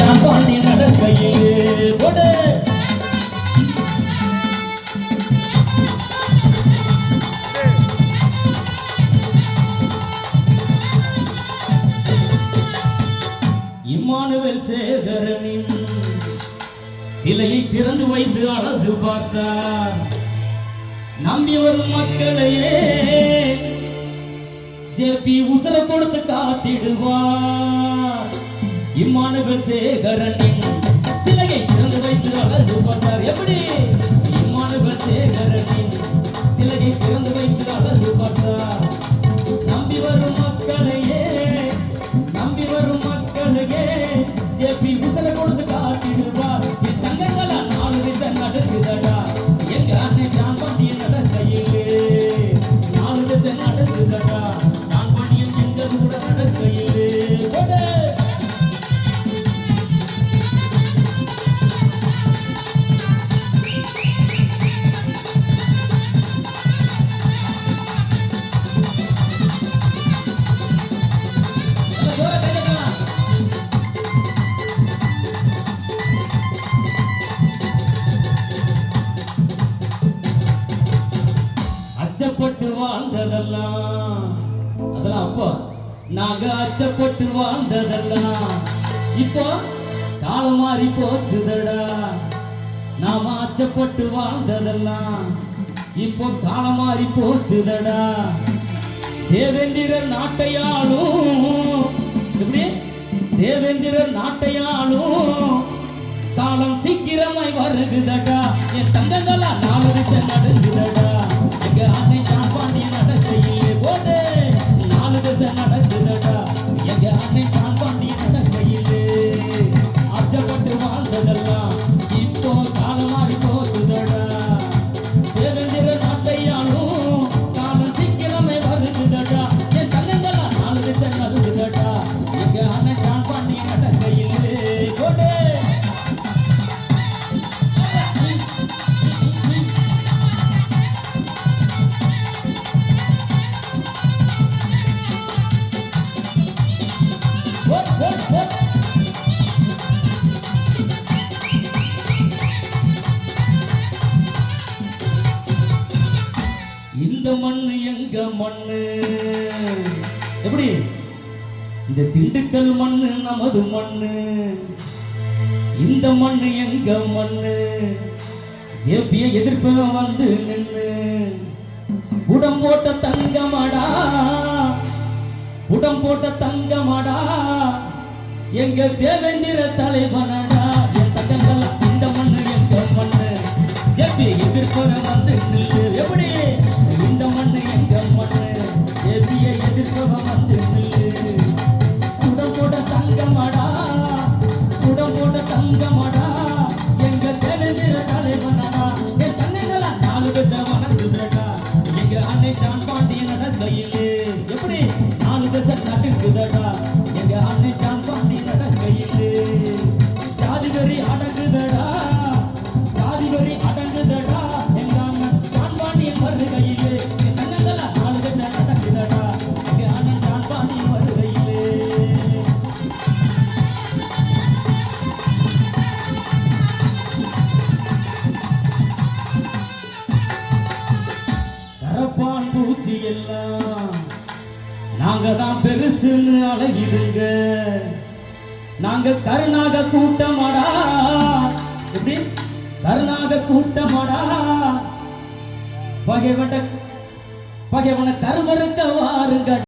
ஞான் பாண்டி நடக்கையிலே. போடு. இம்மானுவேல் சேகரனின் சிலையை திறந்து வைத்து அழகு பார்த்தார். நம்பி வரும் மக்களையே ஜேபி உசர கொடுத்து காத்திடுவார். இம்மானுவேல் சேகரனின் சிலையை திறந்து வைத்து அழகு பார்த்தார் எப்படி? இம்மானுவேல் சேகரனின் சிலையை திறந்து வைத்து அழகு பார்த்தார் நம்பி வரும் மக்களையே நம்பி வரும் மக்களையே ஜேபி உசர கொடுத்து காட்டிடுவார் என் சங்கங்களா நாலு வித நடக்குதடா எங்க அண்ணன் நான் பாண்டிய நடக்கையிலே நாலு வித நடக்குதடா அச்சப்பட்டு வாழ்ந்ததெல்லாம். அதெல்லாம் அப்போ. நாங்க அச்சப்பட்டு வாழ்ந்ததெல்லாம். இப்போ காலம் மாறி போச்சுதடா. நாம அச்சப்பட்டு வாழ்ந்ததெல்லாம். இப்போ காலம் மாறி போச்சுதடா. தேவேந்திர நாட்டையாளும் எப்படி? தேவேந்திர நாட்டையாளும் காலம் சீக்கிரமாய் வருகுதடா. என் தங்கங்களா நாலு நடந்துதடா இந்த மண்ணு எங்க மண்ணு? எப்படி? இந்த திண்டுக்கல் மண்ணு நமது மண்ணு. இந்த மண்ணு எங்க மண்ணு? ஜேபிய எதிர்ப்பவன் வந்து நின்னு உடம் போட்ட தங்கமடா உடம் போட்ட தங்கமடா எங்க தேவேந்திர தலைவனடா. என் தங்கங்கள் இந்த மண்ணு எங்க மண்ணு ஜெபி எதிர்ப்பவன் வந்து நில்லு. எப்படி இந்த மண்ணு எங்க மண்ணு ஜெபியை எதிர்ப்பவன் வந்து நில்லு. நாங்க தான் பெருசுன்னு அழகிடுங்க நாங்க கருணாக கூட்டமாடா. எப்படி? கருணாக கூட்டமாடா. பகைவன பகைவன கருவறுக்க வாருங்க